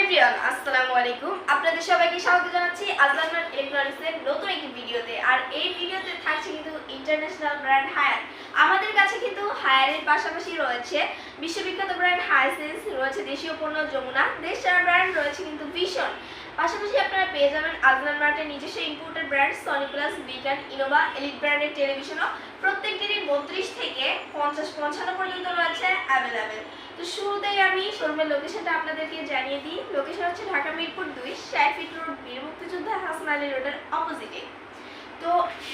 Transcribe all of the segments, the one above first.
Everyone, আসসালামু আলাইকুম। আপনাদের সবাইকে স্বাগত জানাচ্ছি আজলান ইলেকট্রনিক্সের নতুন একটি ভিডিওতে। আর এই ভিডিওতে থাকছে কিন্তু ইন্টারন্যাশনাল ব্র্যান্ড হায়ার আমাদের কাছে কিন্তু হায়ারের পাশাপাশি রয়েছে বিশ্ববিখ্যাত ব্র্যান্ড হাইসেন্স রয়েছে দেশীয় পণ্য, যমুনা। দেশ ছাড়া ব্র্যান্ড রয়েছে কিন্তু ভীষণ পাশাপাশি আপনারা পেয়ে যাবেন আজলান মার্টের নিজস্ব ইম্পোর্টেড ব্র্যান্ড সনি প্লাস বিকান ইনোভা এলিট ব্র্যান্ডের টেলিভিশনও প্রত্যেকটিরই বত্রিশ থেকে পঞ্চাশ, পঞ্চান্ন পর্যন্ত রয়েছে অ্যাভেলেবেল তো শুরুতেই আমি শোরুমের লোকেশনটা আপনাদেরকে জানিয়ে দিই। লোকেশন হচ্ছে ঢাকা মিরপুর দুই ষাট রোড, বীর মুক্তিযোদ্ধা হাসান আলী রোডের অপোজিটে। তো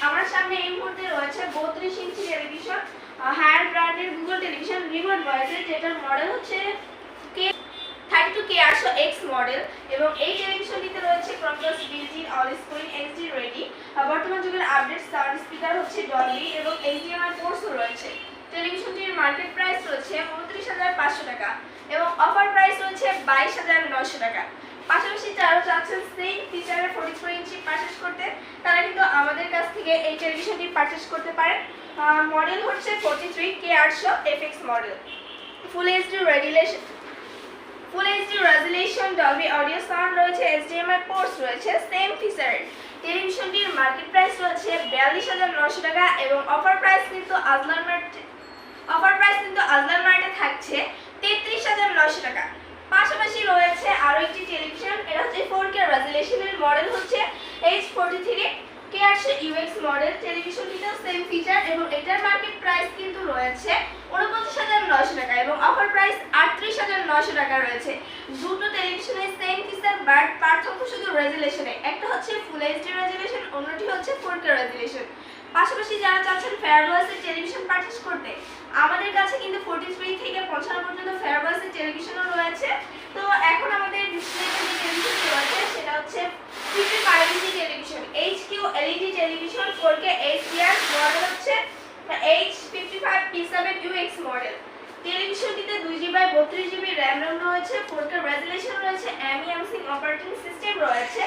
আমার সামনে এই মুহূর্তে রয়েছে বত্রিশ ইঞ্চি টেলিভিশন হায়ার ব্র্যান্ডের গুগল টেলিভিশন রিমোট ভয়েসের যেটার মডেল হচ্ছে কে থার্টি টু কে আটশো এক্স মডেল এবং এই টেলিভিশনটিতে রয়েছে ক্রমপ্লাস বিলজি অল স্ক্রিন এইচডি রেডি বর্তমান যুগের আপডেট সাউন্ড স্পিকার হচ্ছে ডলবি এবং এইচডিএমআই পোর্টসও রয়েছে। টেলিভিশনটির মার্কেট প্রাইস রয়েছে উনত্রিশ হাজার পাঁচশো টাকা। প্রাইস রয়েছে বাইশ হাজার নয়শো টাকা। পাশাপাশি যারা চাচ্ছেন সেম ফিচারের ফোর্টি ফোর ইঞ্চি পারচেস করতে, তারা কিন্তু আমাদের কাছ থেকে এই টেলিভিশনটি পারচেস করতে পারেন। মডেল হচ্ছে ফোর্টি থ্রি কে আটশো FX model full HD regulation full HD resolution Dolby audio sound রয়েছে এইচডিএমআই পোর্টস রয়েছে সেম ফিচারের টেলিভিশনটির মার্কেট প্রাইস রয়েছে বিয়াল্লিশ হাজার নশো টাকা এবং অফার প্রাইস কিন্তু আজলার মার্ট অফার প্রাইস কিন্তু আজলার মার্টে থাকছে তেত্রিশ হাজার নশো টাকা পাশাপাশি রয়েছে আরও একটি টেলিভিশন এটা হচ্ছে ফোর কে মডেল হচ্ছে এইচ ফোর্টি থ্রি কে আটশো ইউএক্স মডেল টেলিভিশন টেলিভিশনটিতেও সেম ফিচার এবং এটার মার্কেট প্রাইস কিন্তু রয়েছে উনপঞ্চাশ হাজার নশো টাকা এবং অফার প্রাইস আটত্রিশ হাজার নশো টাকা রয়েছে। দুটো টেলিভিশনের সেম ফিচার বাট পার্থক্য শুধু রেজুলেশনে একটা হচ্ছে ফুল এইচডি রেজুলেশন অন্যটি হচ্ছে ফোর কে রেজুলেশন পাশাপাশি যারা চাচ্ছেন ফেয়ারওয়াসের টেলিভিশন পারচেস করতে, আমাদের কাছে কিন্তু ফোর্টি থ্রি থেকে পঞ্চান্ন পর্যন্ত ফেয়ারওয়াসের টেলিভিশনও রয়েছে তো এখন আমাদের ডিসপ্লেতে যে টেলিভিশনটি রয়েছে সেটা হচ্ছে fifty five inch television H Q LED television four K HDR model হচ্ছে H fifty five P model টেলিভিশনটিতে দুই জিবি বাই বত্রিশ জিবি র্যাম রয়েছে ফোর কে রেজুলেশন রয়েছে এমইএমসি অপারেটিং সিস্টেম রয়েছে।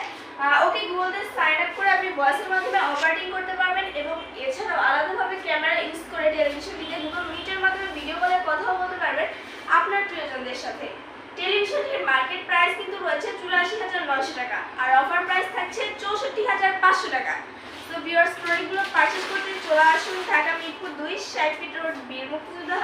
ওকে গুগলতে সাইন আপ করে আপনি ভয়েসের মাধ্যমে অপারেটিং করতে পারবেন এবং এছাড়াও আলাদাভাবে ক্যামেরা ইউজ করে টেলিভিশনটিতে গুগল মিটের মাধ্যমে ভিডিও কলে কথাও বলতে পারবেন আপনার প্রিয়জনদের সাথে। টেলিভিশনের মার্কেট প্রাইস কিন্তু রয়েছে চুরাশি হাজার নয়শো টাকা, আর অফার প্রাইস থাকছে চৌষট্টি হাজার পাঁচশো টাকা। ভিউয়ার্স প্রোডাক্টগুলো পারচেস করতে চলে আসুন ঢাকা মিরপুর দুই সাইফিট ফিট রোড বীর মুক্তিযোদ্ধা